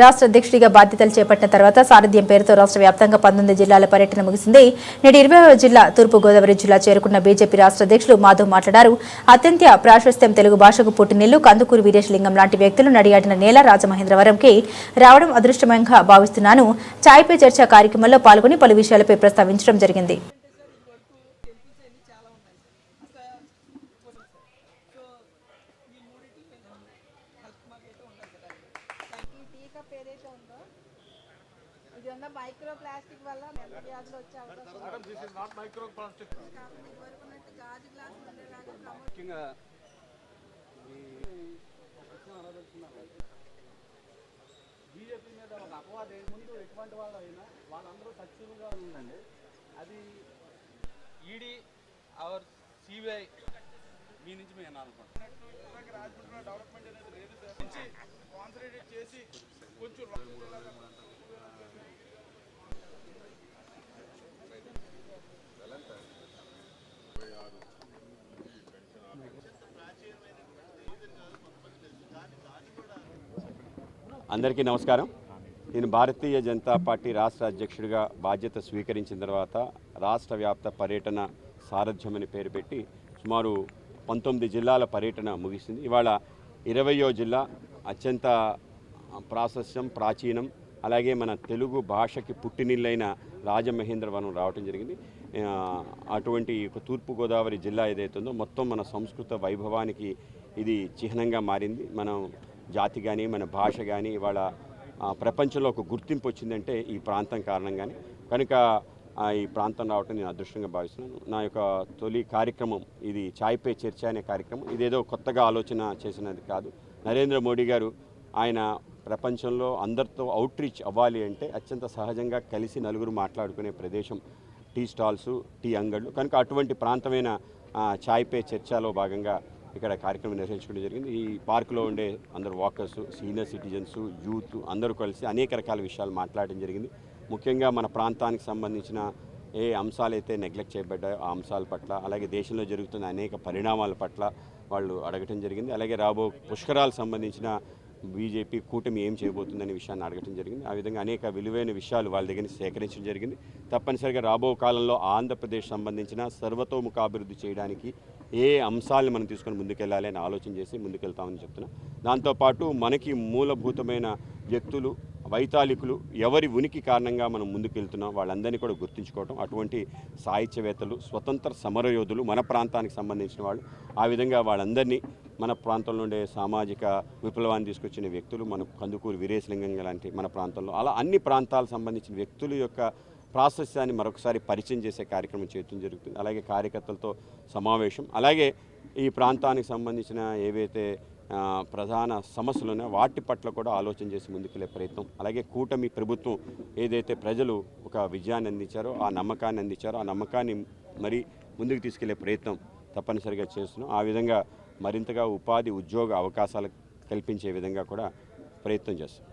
రాష్ట్ర అధ్యక్షుడిగా బాధ్యతలు చేపట్టిన తర్వాత సారథ్యం పేరుతో రాష్ట్ర వ్యాప్తంగా పంతొమ్మిది జిల్లాల పర్యటన ముగిసింది. నేడు ఇరవై జిల్లా తూర్పుగోదావరి జిల్లా చేరుకున్న బీజేపీ రాష్ట్ర అధ్యక్షులు మాధవ్ మాట్లాడారు. అత్యంత ప్రాశస్త్యం తెలుగు భాషకు పుట్టినిల్లు కందుకూరు వీరేశలింగం లాంటి వ్యక్తులు నడియాడిన నేల రాజమహేంద్రవరంకి రావడం అదృష్టమంగా భావిస్తున్నాను. చాయ్పే చర్చ కార్యక్రమంలో పాల్గొని పలు విషయాలపై ప్రస్తావించడం జరిగింది. ఈ టీ కప్ ఏదైతే ఉందో? ఇది ఉన్న మైక్రో ప్లాస్టిక్ వల్ల మెల్ల వ్యాధులు వచ్చే బీజేపీ మీద ఒక అపవాదం ముందు ఎటువంటి వాళ్ళు అయినా వాళ్ళందరూ సక్సెస్ఫుల్గా ఉందండి అది ఈడీ అవర్ సిబిఐ మీ నుంచి మేము అనుకుంటాం అందరికీ నమస్కారం. నేను భారతీయ జనతా పార్టీ రాష్ట్ర అధ్యక్షుడిగా బాధ్యత స్వీకరించిన తర్వాత రాష్ట్ర వ్యాప్త పర్యటన సారథ్యమని పేరు పెట్టి సుమారు పంతొమ్మిది జిల్లాల పర్యటన ముగిసింది. ఇవాళ ఇరవయో జిల్లా అత్యంత ప్రాశస్యం ప్రాచీనం అలాగే మన తెలుగు భాషకి పుట్టినిల్లైన రాజమహేంద్రవరం రావటం జరిగింది. అటువంటి తూర్పుగోదావరి జిల్లా ఏదైతే ఉందో మొత్తం మన సంస్కృత వైభవానికి ఇది చిహ్నంగా మారింది. మనం జాతి కానీ మన భాష కానీ ఇవాళ ప్రపంచంలో ఒక గుర్తింపు వచ్చిందంటే ఈ ప్రాంతం కారణంగానే. కనుక ఈ ప్రాంతం రావటం నేను అదృష్టంగా భావిస్తున్నాను. నా యొక్క తొలి కార్యక్రమం ఇది చాయ్పే చర్చ అనే కార్యక్రమం. ఇదేదో కొత్తగా ఆలోచన చేసినది కాదు. నరేంద్ర మోడీ గారు ఆయన ప్రపంచంలో అందరితో అవుట్రీచ్ అవ్వాలి అంటే అత్యంత సహజంగా కలిసి నలుగురు మాట్లాడుకునే ప్రదేశం టీ స్టాల్స్ టీ అంగళ్ళు కనుక అటువంటి ప్రాంతమైన చాయ్ పే చర్చలో భాగంగా ఇక్కడ కార్యక్రమం నిర్వహించుకోవడం జరిగింది. ఈ పార్కులో ఉండే అందరు వాకర్స్ సీనియర్ సిటిజన్స్ యూత్ అందరూ కలిసి అనేక రకాల విషయాలు మాట్లాడడం జరిగింది. ముఖ్యంగా మన ప్రాంతానికి సంబంధించిన ఏ అంశాలైతే నెగ్లెక్ట్ చేయబడ్డాయో ఆ అంశాల పట్ల అలాగే దేశంలో జరుగుతున్న అనేక పరిణామాల పట్ల వాళ్ళు అడగటం జరిగింది. అలాగే రాబో పుష్కరాలకు సంబంధించిన బీజేపీ కూటమి ఏం చేయబోతుందనే విషయాన్ని అడగటం జరిగింది. ఆ విధంగా అనేక విలువైన విషయాలు వాళ్ళ దగ్గర సేకరించడం జరిగింది. తప్పనిసరిగా రాబో కాలంలో ఆంధ్రప్రదేశ్ సంబంధించిన సర్వతోముఖాభివృద్ధి చేయడానికి ఏ అంశాలను మనం తీసుకొని ముందుకెళ్ళాలి అని ఆలోచన చేసి ముందుకెళ్తామని చెప్తున్నాం. దాంతోపాటు మనకి మూలభూతమైన వ్యక్తులు వైతాళికులు ఎవరి ఉనికి కారణంగా మనం ముందుకెళ్తున్నాం వాళ్ళందరినీ కూడా గుర్తుంచుకోవటం అటువంటి సాహిత్యవేత్తలు స్వతంత్ర సమరయోధులు మన ప్రాంతానికి సంబంధించిన వాళ్ళు ఆ విధంగా వాళ్ళందరినీ మన ప్రాంతంలో ఉండే సామాజిక విప్లవాన్ని తీసుకొచ్చిన వ్యక్తులు మన కందుకూరు వీరేశలింగం లాంటి మన ప్రాంతంలో అలా అన్ని ప్రాంతాలకు సంబంధించిన వ్యక్తుల యొక్క ప్రాశస్యాన్ని మరొకసారి పరిచయం చేసే కార్యక్రమం చేయడం జరుగుతుంది. అలాగే కార్యకర్తలతో సమావేశం. అలాగే ఈ ప్రాంతానికి సంబంధించిన ఏవైతే ప్రధాన సమస్యలు ఉన్నాయో వాటి పట్ల కూడా ఆలోచన చేసి ముందుకెళ్ళే ప్రయత్నం. అలాగే కూటమి ప్రభుత్వం ఏదైతే ప్రజలు ఒక విజయాన్ని అందించారో ఆ నమ్మకాన్ని అందించారో ఆ నమ్మకాన్ని మరి ముందుకు తీసుకెళ్ళే ప్రయత్నం తప్పనిసరిగా చేస్తున్నాం. ఆ విధంగా మరింతగా ఉపాధి ఉద్యోగ అవకాశాలు కల్పించే విధంగా కూడా ప్రయత్నం చేస్తాం.